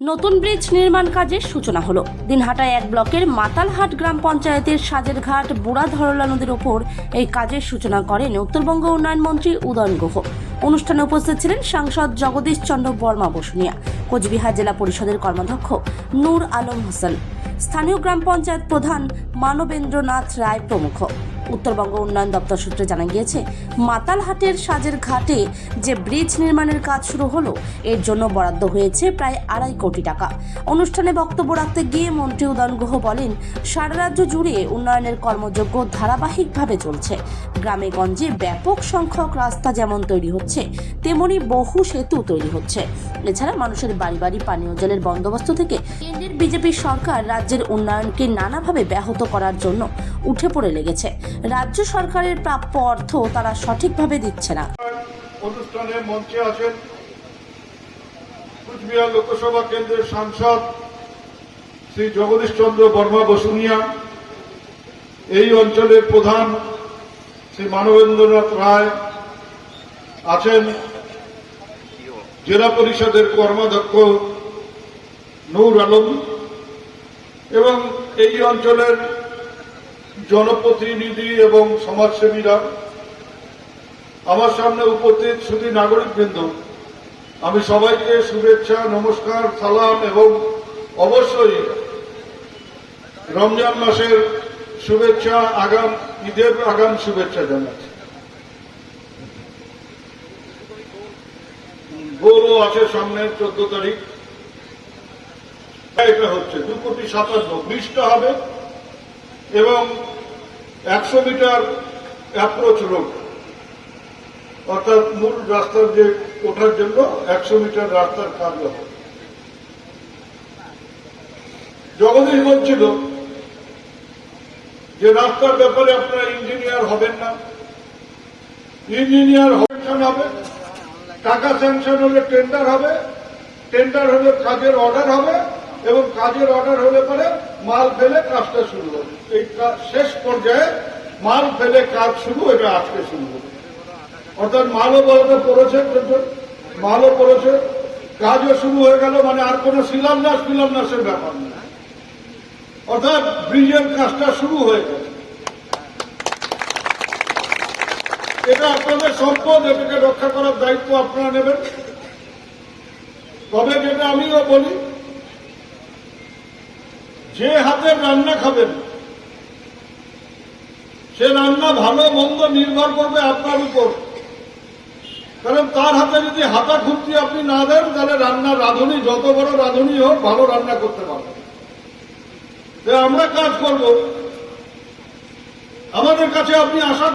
নতুন ব্রিজ নির্মাণ কাজের সূচনা হলো। দিনহাটায় এক ব্লকের মাতালহাট গ্রাম পঞ্চায়েতের সাজেরঘাট বুড়া ধরলা নদীর ওপর এই কাজের সূচনা করেন উত্তরবঙ্গ উন্নয়ন মন্ত্রী উদয়ন গুহ। অনুষ্ঠানে উপস্থিত ছিলেন সাংসদ জগদীশ চন্দ্র বর্মা বসুনিয়া, কোচবিহার জেলা পরিষদের কর্মাধ্যক্ষ নূর আলম হোসেন। স্থানীয় গ্রাম পঞ্চায়েত প্রধান মানবেন্দ্রনাথ রায় প্রমুখ। উত্তরবঙ্গ উন্নয়ন দপ্তর সূত্রে জানা গিয়েছে, মাতালহাটের সাজের ঘাটে যে ব্রিজ নির্মাণের কাজ শুরু হলো, এর জন্য বরাদ্দ হয়েছে প্রায় আড়াই কোটি টাকা। অনুষ্ঠানে বক্তব্য রাখতে গিয়ে মন্ত্রী উদয়ন গুহ বলেন, সারা রাজ্য জুড়ে উন্নয়নের কর্মযোগ্য ধারাবাহিকভাবে চলছে। গ্রামে গঞ্জে ব্যাপক সংখ্যক রাস্তা যেমন তৈরি হচ্ছে তেমনি বহু সেতু তৈরি হচ্ছে। এছাড়া মানুষের বাড়ি বাড়ি পানীয় জলের বন্দোবস্ত থেকে কেন্দ্রের বিজেপি সরকার রাজ্যের উন্নয়নকে নানাভাবে ব্যাহত করার জন্য উঠে পড়ে লেগেছে। রাজ্য সরকারের প্রাপ্য অর্থ তারা সঠিকভাবে দিচ্ছে না। অনুষ্ঠানে মঞ্চে আছেন কুচবিহার লোকসভা কেন্দ্রের সাংসদ শ্রী জগদীশ চন্দ্র বর্মা বসুনিয়া, এই অঞ্চলের প্রধান শ্রী মানবেন্দ্রনাথ রায় আছেন জেলা পরিষদের কর্মাধ্যক্ষ নূর আলম এবং এই অঞ্চলের জনপ্রতিনিধি এবং সমাজসেবীরা আমার সামনে উপস্থিত শুধু নাগরিকবৃন্দ, আমি সবাইকে শুভেচ্ছা, নমস্কার, সালাম এবং অবশ্যই রমজান মাসের শুভেচ্ছা, আগাম, ঈদের আগাম শুভেচ্ছা জানাচ্ছি। গোলও আছে সামনে চোদ্দ তারিখ। এটা হচ্ছে দু কোটি সাতান্ন ব্রিজটা হবে এবং একশো মিটার অ্যাপ্রোচ রোড অর্থাৎ মূল রাস্তার যে ওঠার জন্য একশো মিটার রাস্তার কাজ হবে। জগদীশ বলছিল যে, রাস্তার ব্যাপারে আপনারা ইঞ্জিনিয়ার হবেন না। ইঞ্জিনিয়ার স্যাংশন হবে। টাকা স্যাংশন হলে টেন্ডার হবে টেন্ডার হলে কাজের অর্ডার হবে এবং কাজের অর্ডার হলে পরে মাল ফেলে কাজটা শুরু হবে। এই শেষ পর্যায়ে মাল ফেলে কাজ শুরু এটা আজকে শুরু হবে। অর্থাৎ মালও বলতে পড়েছে মালও পড়েছে। কাজও শুরু হয়ে গেল মানে আর কোনো শিলান্যাস ফিলান্যাসের ব্যাপার নেই। অর্থাৎ ব্রিজের কাজটা শুরু হয়ে গেছে। এটা আপনাদের সম্পদ এটাকে রক্ষা করার দায়িত্ব আপনারা নেবেন। তবে যেটা আমিও বলি, যে হাতের রান্না খাবেন, সে রান্না ভালো, মন্দ নির্ভর করবে আপনার উপর। কারণ তার হাতে যদি হাতা খুঁজতে আপনি না দেন, তাহলে রান্না রাঁধুনি, যত বড় রাঁধুনি হোক, ভালো রান্না করতে পারবে। আমরা কাজ করব। আমাদের কাছে আপনি আশা